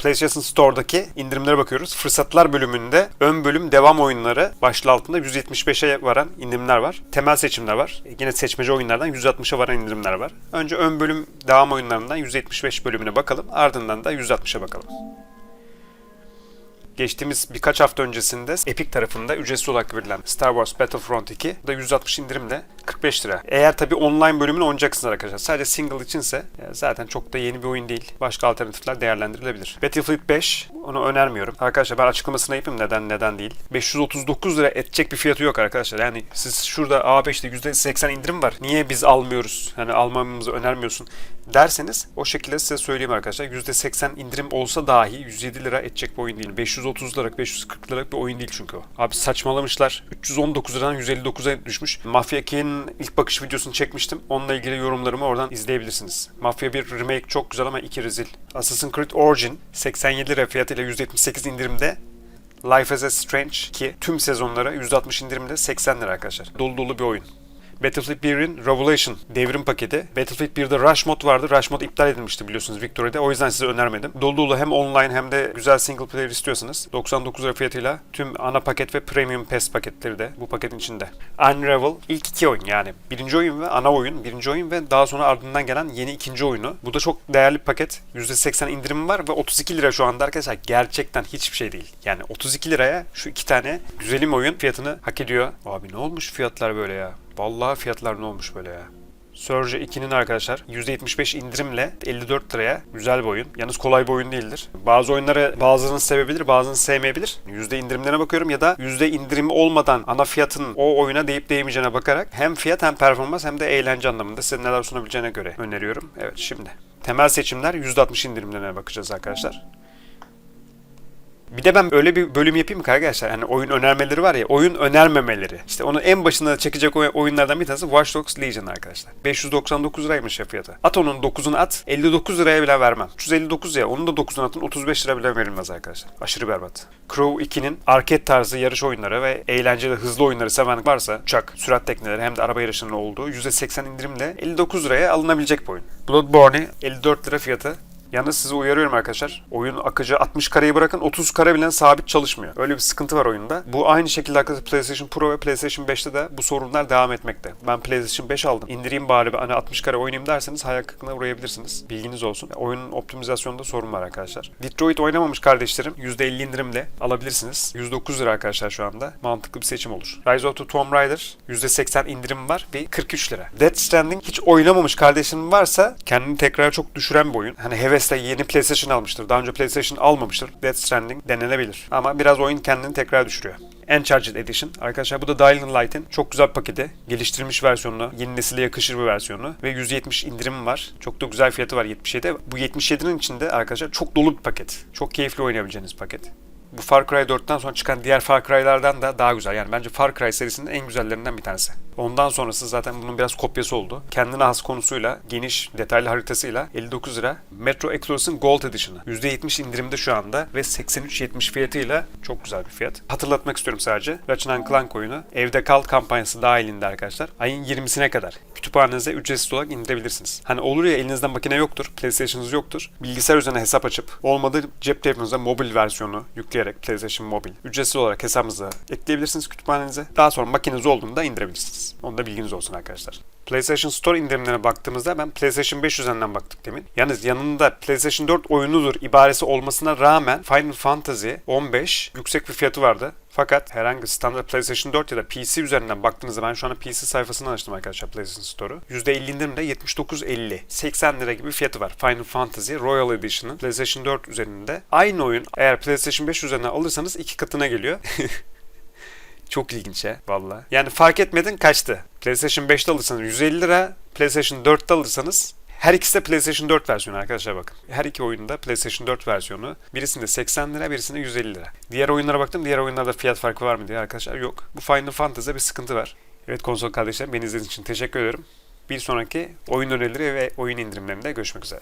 PlayStation Store'daki indirimlere bakıyoruz. Fırsatlar bölümünde ön bölüm devam oyunları başlığı altında 175'e varan indirimler var. Temel seçimler var. Yine seçmeci oyunlardan 160'a varan indirimler var. Önce ön bölüm devam oyunlarından 175 bölümüne bakalım. Ardından da 160'a bakalım. Geçtiğimiz birkaç hafta öncesinde Epic tarafında ücretsiz olarak verilen Star Wars Battlefront 2 da 160 indirimle 45 lira. Eğer tabi online bölümünü oynayacaksınız arkadaşlar. Sadece single içinse e, zaten çok da yeni bir oyun değil. Başka alternatifler değerlendirilebilir. Battlefield 5 onu önermiyorum. Arkadaşlar ben açıklamasını yapayım neden neden değil. 539 lira edecek bir fiyatı yok arkadaşlar. Yani siz şurada A5'te %80 indirim var. Niye biz almıyoruz? Yani almamızı önermiyorsun derseniz o şekilde size söyleyeyim arkadaşlar. %80 indirim olsa dahi 107 lira edecek bir oyun değil. 530 liralık 540 liralık bir oyun değil çünkü o. Abi saçmalamışlar. 319 liradan 159'a düşmüş. Mafia 2'nin ilk bakış videosunu çekmiştim. Onunla ilgili yorumlarımı oradan izleyebilirsiniz. Mafia 1 remake çok güzel ama 2 rezil. Assassin's Creed Origin 87 lira fiyatıyla 178 indirimde Life is Strange ki tüm sezonlara %60 indirimde 80 lira arkadaşlar. Dolu dolu bir oyun. Battlefield 1'in Revelation devrim paketi. Battlefield 1'de Rush mod vardı. Rush mod iptal edilmişti biliyorsunuz Victory'de. O yüzden size önermedim. Dolu dolu hem online hem de güzel single player istiyorsanız 99 lira fiyatıyla tüm ana paket ve premium pass paketleri de bu paketin içinde. Unravel ilk iki oyun yani. Birinci oyun ve ana oyun. Birinci oyun ve daha sonra ardından gelen yeni ikinci oyunu. Bu da çok değerli bir paket. %80 indirim var ve 32 lira şu anda arkadaşlar. Gerçekten hiçbir şey değil. Yani 32 liraya şu iki tane güzelim oyun fiyatını hak ediyor. Abi ne olmuş fiyatlar böyle ya? Vallahi fiyatlar ne olmuş böyle ya? Surge 2'nin arkadaşlar %75 indirimle 54 liraya güzel bir oyun. Yalnız kolay bir oyun değildir. Bazı oyunları bazılarını sevebilir, bazılarını sevmeyebilir. Yüzde indirimlerine bakıyorum ya da yüzde indirim olmadan ana fiyatın o oyuna değip değmeyeceğine bakarak hem fiyat hem performans hem de eğlence anlamında size neler sunabileceğine göre öneriyorum. Evet şimdi. Temel seçimler %60 indirimlerine bakacağız arkadaşlar. Bir de ben öyle bir bölüm yapayım mı arkadaşlar? Hani oyun önermeleri var ya, oyun önermemeleri. İşte onu en başında çekecek oy- oyunlardan bir tanesi Watch Dogs Legion arkadaşlar. 599 liraymış ya fiyatı. At onun 9'unu at, 59 liraya bile vermem. 359 ya, onun da 9'unu atın, 35 lira bile verilmez arkadaşlar. Aşırı berbat. Crow 2'nin arcade tarzı yarış oyunları ve eğlenceli hızlı oyunları seven varsa uçak, sürat tekneleri hem de araba yarışının olduğu %80 indirimle 59 liraya alınabilecek bir oyun. Bloodborne 54 lira fiyatı. Yalnız sizi uyarıyorum arkadaşlar. Oyun akıcı 60 kareyi bırakın 30 kare bile sabit çalışmıyor. Öyle bir sıkıntı var oyunda. Bu aynı şekilde arkadaşlar PlayStation Pro ve PlayStation 5'te de bu sorunlar devam etmekte. Ben PlayStation 5 aldım. İndireyim bari hani 60 kare oynayayım derseniz hayal kırıklığına uğrayabilirsiniz. Bilginiz olsun. Oyunun optimizasyonunda sorun var arkadaşlar. Detroit oynamamış kardeşlerim %50 indirimle alabilirsiniz. 109 lira arkadaşlar şu anda. Mantıklı bir seçim olur. Rise of the Tomb Raider %80 indirim var ve 43 lira. Death Stranding hiç oynamamış kardeşim varsa kendini tekrar çok düşüren bir oyun. Hani hevesle yeni PlayStation almıştır. Daha önce PlayStation almamıştır. Death Stranding denenebilir. Ama biraz oyun kendini tekrar düşürüyor. Encharted Edition. Arkadaşlar bu da Dying Light'in çok güzel paketi. Geliştirilmiş versiyonu, yeni nesile yakışır bir versiyonu ve 170 indirim var. Çok da güzel fiyatı var 77. Bu 77'nin içinde arkadaşlar çok dolu bir paket. Çok keyifli oynayabileceğiniz paket. Bu Far Cry 4'ten sonra çıkan diğer Far Cry'lardan da daha güzel. Yani bence Far Cry serisinin en güzellerinden bir tanesi. Ondan sonrası zaten bunun biraz kopyası oldu. Kendine has konusuyla, geniş, detaylı haritasıyla 59 lira. Metro Exodus'un Gold Edition'ı. %70 indirimde şu anda ve 83.70 fiyatıyla çok güzel bir fiyat. Hatırlatmak istiyorum sadece. Ratchet Clank oyunu Evde Kal kampanyası dahilinde arkadaşlar. Ayın 20'sine kadar kütüphanenize ücretsiz olarak indirebilirsiniz. Hani olur ya elinizde makine yoktur, PlayStation'ınız yoktur. Bilgisayar üzerine hesap açıp olmadı cep telefonunuza mobil versiyonu yükleyerek PlayStation Mobil ücretsiz olarak hesabınıza ekleyebilirsiniz kütüphanenize. Daha sonra makineniz olduğunda indirebilirsiniz. Onu da bilginiz olsun arkadaşlar. PlayStation Store indirimlerine baktığımızda ben PlayStation 5 üzerinden baktık demin. Yalnız yanında PlayStation 4 oyunudur ibaresi olmasına rağmen Final Fantasy 15 yüksek bir fiyatı vardı. Fakat herhangi standart PlayStation 4 ya da PC üzerinden baktığınızda ben şu anda PC sayfasını açtım arkadaşlar PlayStation Store'u. %50 indirimde 79.50. 80 lira gibi fiyatı var. Final Fantasy Royal Edition'ın PlayStation 4 üzerinde. Aynı oyun eğer PlayStation 5 üzerinden alırsanız iki katına geliyor. Çok ilginç ya valla. Yani fark etmedin kaçtı. PlayStation 5'te alırsanız 150 lira, PlayStation 4'te alırsanız her ikisi de PlayStation 4 versiyonu arkadaşlar bakın. Her iki oyunda PlayStation 4 versiyonu. Birisinde 80 lira, birisinde 150 lira. Diğer oyunlara baktım. Diğer oyunlarda fiyat farkı var mı diye arkadaşlar yok. Bu Final Fantasy'de bir sıkıntı var. Evet konsol kardeşlerim beni izlediğiniz için teşekkür ederim. Bir sonraki oyun önerileri ve oyun indirimlerinde görüşmek üzere.